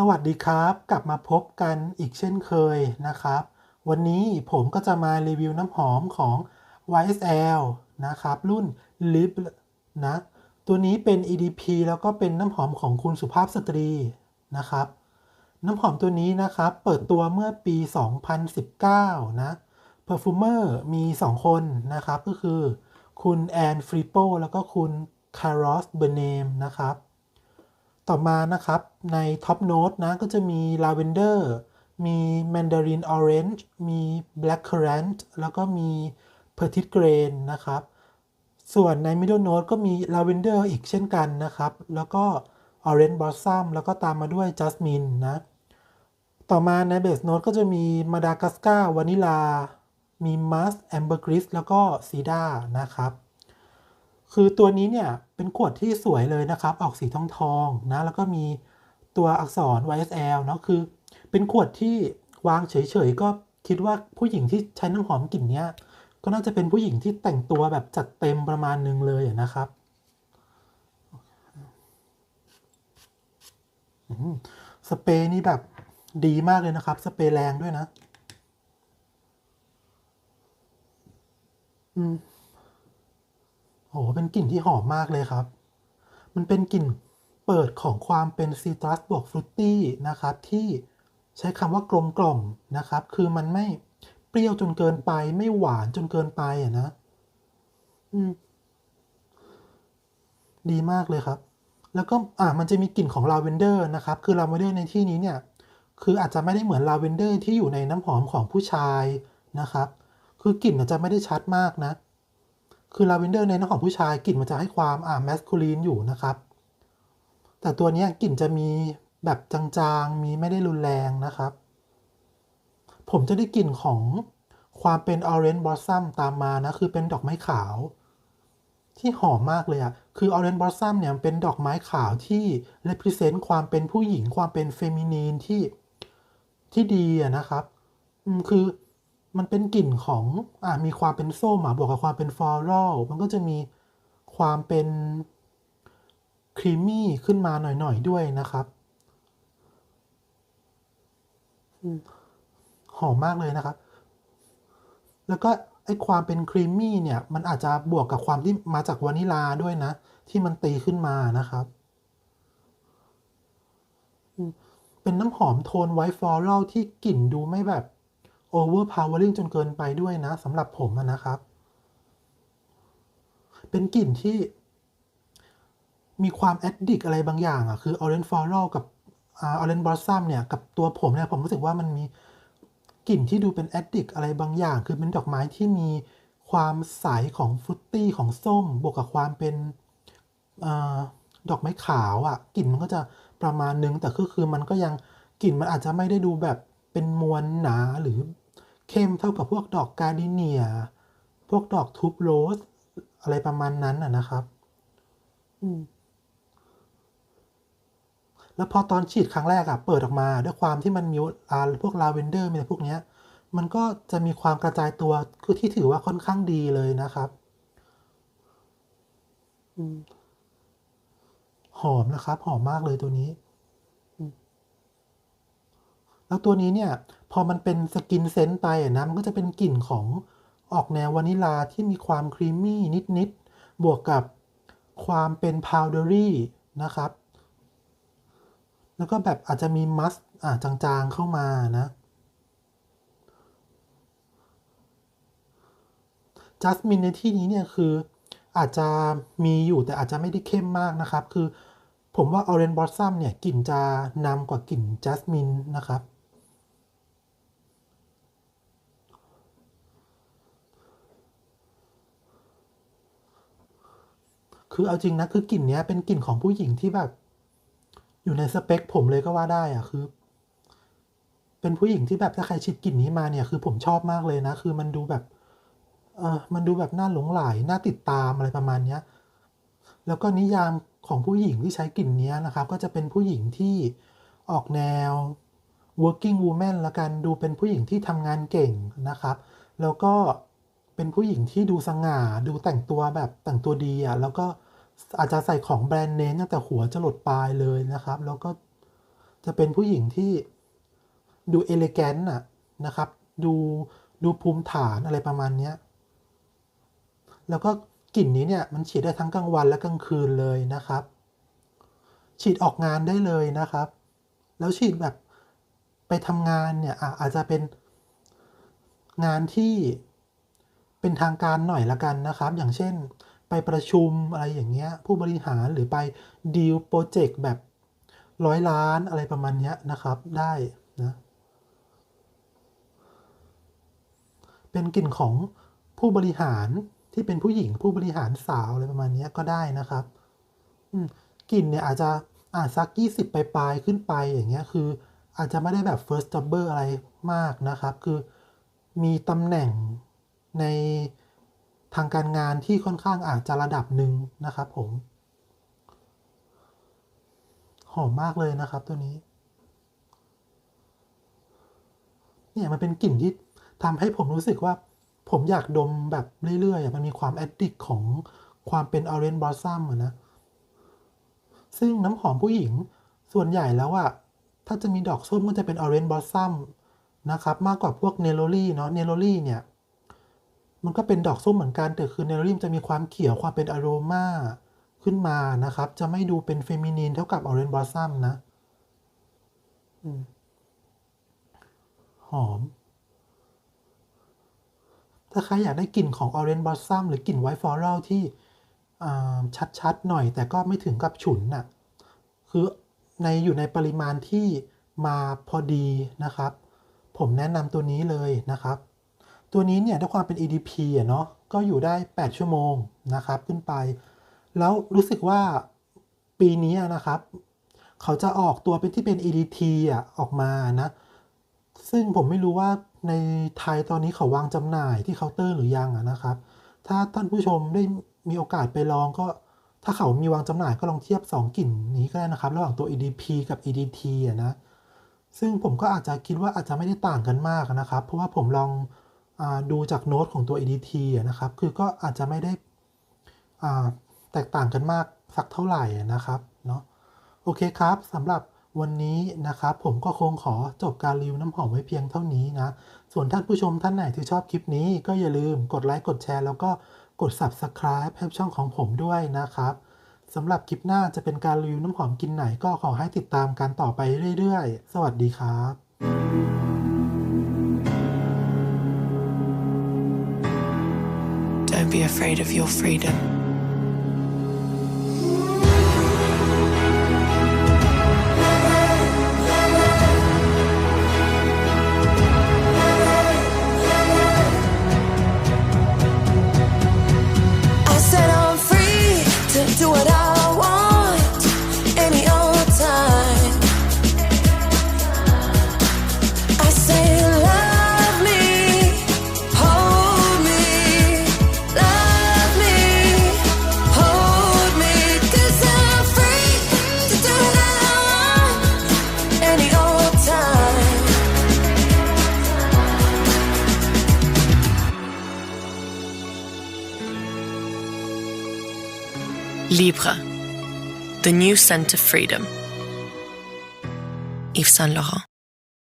สวัสดีครับกลับมาพบกันอีกเช่นเคยนะครับ วันนี้ผมก็จะมารีวิวน้ำหอมของ YSL นะครับ รุ่น Lip นะ ตัวนี้เป็น EDP แล้วก็เป็นน้ำหอมของคุณสุภาพสตรีนะครับ น้ำหอมตัวนี้นะครับ เปิดตัวเมื่อปี 2019 นะ Perfumer มี 2 คนนะครับ ก็คือคุณแอนฟริโปแล้วก็คุณคาร์ลอสเบเนมนะครับ ต่อมานะครับในท็อปโน้ตนะก็จะมีลาเวนเดอร์มีแมนดารินออเรนจ์มีแบล็กเครนต์แล้วก็มีเพอร์ทิ g เกรนนะครับ ส่วนในมิดเดิลโน้ตก็มีลาเวนเดอร์อีกเช่นกันนะครับ แล้วก็ออเรนจ์บอสซัมแล้วก็ตามมาด้วยจัสมินนะ ต่อมาในเบสโน้ตก็จะมีมาดากัสกาวานิลามีมัสแอมเบอร์กริสแล้วก็ซีดานะครับ คือตัวนี้เนี่ยเป็นขวดที่สวยเลยนะครับ ออกสีทองทองนะแล้วก็มีตัวอักษร YSL เนาะคือ เป็นขวดที่วางเฉยๆก็คิดว่าผู้หญิงที่ใช้น้ำหอมกลิ่นเนี้ยก็น่าจะเป็นผู้หญิงที่แต่งตัวแบบจัดเต็มประมาณนึงเลยนะครับสเปรย์นี่แบบดีมากเลยนะครับ สเปรย์แรงด้วยนะ อืม อ้โหเป็นกลิ่นที่หอมมากเลยครับ มันเป็นกลิ่นเปิดของความเป็นซีตรัสบวกฟรุตตี้นะครับ ที่ใช้คำว่ากลมกล่อมนะครับ คือมันไม่เปรี้ยวจนเกินไป ไม่หวานจนเกินไปอะนะดีมากเลยครับ แล้วก็อ่ามันจะมีกลิ่นของลาเวนเดอร์นะครับ คือลาเวนเดอร์ในที่นี้เนี่ย คืออาจจะไม่ได้เหมือนลาเวนเดอร์ที่อยู่ในน้ำหอมของผู้ชายนะครับ คือกลิ่นอาจจะไม่ได้ชัดมากนะ คือลาเวนเดอร์ในน้ำหอมผู้ชายกลิ่นมันจะให้ความอ่าแมสคูลีนอยู่นะครับ แต่ตัวนี้กลิ่นจะมีแบบจางๆ มีไม่ได้รุนแรงนะครับ ผมจะได้กลิ่นของความเป็นออเรนจ์บอสซัมตามมานะ คือเป็นดอกไม้ขาว ที่หอมมากเลยอะคือออเรนจ์บอสซัมเนี่ยเป็นดอกไม้ขาวที่ represent ความเป็นผู้หญิง ความเป็นเฟมินีนที่ที่ดีอะนะครับ คือ มันเป็นกลิ่นของอ่ามีความเป็นส้มอะบวกกับความเป็นฟลอรัลมันก็จะมีความเป็นครีมมี่ขึ้นมาหน่อย ๆ ด้วยนะครับอืมหอมมากเลยนะครับ แล้วก็ไอความเป็นครีมมี่เนี่ย มันอาจจะบวกกับความที่มาจากวานิลาด้วยนะ ที่มันตีขึ้นมานะครับอืมเป็นน้ำหอมโทนไวท์ฟลอรัลที่กลิ่นดูไม่แบบ โอเวอร์พาวเวอร์ลิงจนเกินไปด้วยนะสำหรับผมนะครับ เป็นกลิ่นที่มีความแอดดิกอะไรบางอย่างอะ คือ Orange Floral กับอ่า Orange Blossom เนี่ย กับตัวผมเนี่ย ผมรู้สึกว่ามันมีกลิ่นที่ดูเป็นแอดดิกอะไรบางอย่าง คือเป็นดอกไม้ที่มีความใสของฟรุตตี้ของส้ม บวกกับความเป็นอดอกไม้ขาวอะ กลิ่นมันก็จะประมาณนึง แต่ก็คือมันก็ยังกลิ่นมันอาจจะไม่ได้ดูแบบ เป็นมวลหนาหรือเข้มเท่ากับพวกดอกการ์ดิเนีย พวกดอกทูบโรส อะไรประมาณนั้นอะนะครับอืมแล้วพอตอนฉีดครั้งแรกอะเปิดออกมา ด้วยความที่มันมีอ่าพวกลาเวนเดอร์มีอะไรพวกเนี้ย มันก็จะมีความกระจายตัวคือที่ถือว่าค่อนข้างดีเลยนะครับอืมหอมนะครับ หอมมากเลยตัวนี้อืม แล้วตัวนี้เนี่ยพอมันเป็นสกินเซนต์ไปนะมันก็จะเป็นกลิ่นของออกแนววานิลาที่มีความครีมมี่นิดๆบวกกับความเป็นพาวเดอรี่นะครับ แล้วก็แบบอาจจะมีมัสอ่าจางๆเข้ามานะจัสมินในที่นี้เนี่ยคืออาจจะมีอยู่แต่อาจจะไม่ได้เข้มมากนะครับ คือผมว่า Orange Blossom เนี่ยกลิ่นจะนำกว่ากลิ่นจัสมินนะครับ คือเอาจริงนะคือกลิ่นเนี้ยเป็นกลิ่นของผู้หญิงที่แบบ อยู่ในสเปคผมเลยก็ว่าได้อะคือ เป็นผู้หญิงที่แบบถ้าใครฉีดกลิ่นนี้มาเนี่ยคือผมชอบมากเลยนะ คือมันดูแบบเออมันดูแบบน่าหลงใหลน่าติดตามอะไรประมาณเนี้ยแล้วก็นิยามของผู้หญิงที่ใช้กลิ่นนี้นะครับ ก็จะเป็นผู้หญิงที่ออกแนว working woman ละกันดูเป็นผู้หญิงที่ทำงานเก่งนะครับ แล้วก็เป็นผู้หญิงที่ดูสง่า ดูแต่งตัวแบบแต่งตัวดีอะแล้วก็ อาจจะใส่ของแบรนด์เนมตั้งแต่หัวจรดปลายเลยนะครับ แล้วก็จะเป็นผู้หญิงที่ดูเอเลแกนต์น่ะนะครับ ดูดูภูมิฐานอะไรประมาณเนี้ยแล้วก็กลิ่นนี้เนี่ยมันฉีดได้ทั้งกลางวันและกลางคืนเลยนะครับ ฉีดออกงานได้เลยนะครับ แล้วฉีดแบบไปทำงานเนี่ยอาจจะเป็นงานที่เป็นทางการหน่อยละกันนะครับ อย่างเช่น ไปประชุมอะไรอย่างเงี้ยผู้บริหารหรือไปดีลโปรเจกต์แบบร้อยล้านอะไรประมาณเนี้ยนะครับได้นะเป็นกลิ่นของผู้บริหารที่เป็นผู้หญิงผู้บริหารสาวอะไรประมาณเนี้ยก็ได้นะครับกลิ่นเนี่ยอาจจะอ่าสักยี่สิบปลายๆขึ้นไปอย่างเงี้ยคืออาจจะไม่ได้แบบ first jobber อะไรมากนะครับ คือมีตำแหน่งใน ทางการงานที่ค่อนข้างอาจจะระดับหนึ่งนะครับผม หอมมากเลยนะครับตัวนี้ เนี่ยมันเป็นกลิ่นที่ทำให้ผมรู้สึกว่า ผมอยากดมแบบเรื่อยๆ มันมีความแอดดิกของความเป็น Orange Blossom อะนะ ซึ่งน้ำหอมผู้หญิงส่วนใหญ่แล้วอะถ้าจะมีดอกส้มก็จะเป็น Orange Blossom นะครับ มากกว่าพวกเนโรลี่เนาะเนโรลี่เนี่ย มันก็เป็นดอกส้มเหมือนกันแต่คือเนโรลี่จะมีความเขียวความเป็นอโรมาขึ้นมานะครับ จะไม่ดูเป็นเฟมินีนเท่ากับ Orange Blossom นะหอม ถ้าใครอยากได้กลิ่นของ Orange Blossom หรือกลิ่น White Floral ที่ชัดๆหน่อย แต่ก็ไม่ถึงกับฉุนน่ะ คือในอยู่ในปริมาณที่มาพอดีนะครับ ผมแนะนำตัวนี้เลยนะครับ ตัวนี้เนี่ยด้วยความเป็น EDP เนาะก็อยู่ได้ 8 ชั่วโมงนะครับขึ้นไป แล้วรู้สึกว่าปีนี้นะครับ เขาจะออกตัวเป็นที่เป็น EDT อะออกมานะ ซึ่งผมไม่รู้ว่าในไทยตอนนี้เขาวางจำหน่ายที่เคาน์เตอร์หรือยังนะครับ ถ้าท่านผู้ชมได้มีโอกาสไปลองก็ ถ้าเขามีวางจำหน่ายก็ลองเทียบ 2กลิ่นนี้ก็ได้นะครับ ระหว่างตัว EDP กับ EDT อะนะ ซึ่งผมก็อาจจะคิดว่าอาจจะไม่ได้ต่างกันมากนะครับ เพราะว่าผมลอง ดูจากโน้ตของตัว EDT นะครับ คือก็อาจจะไม่ได้แตกต่างกันมากสักเท่าไหร่นะครับเนาะโอเคครับสำหรับวันนี้นะครับ ผมก็คงขอจบการรีวิวน้ำหอมไว้เพียงเท่านี้นะ ส่วนท่านผู้ชมท่านไหนที่ชอบคลิปนี้ ก็อย่าลืมกดไลค์กดแชร์แล้วก็กด Subscribe ให้ช่องของผมด้วยนะครับสำหรับคลิปหน้าจะเป็นการรีวิวน้ำหอมกินไหนก็ขอให้ติดตามกันต่อไปเรื่อยๆ สวัสดีครับ afraid of your freedom. Libre. The new scent of freedom. Yves Saint Laurent.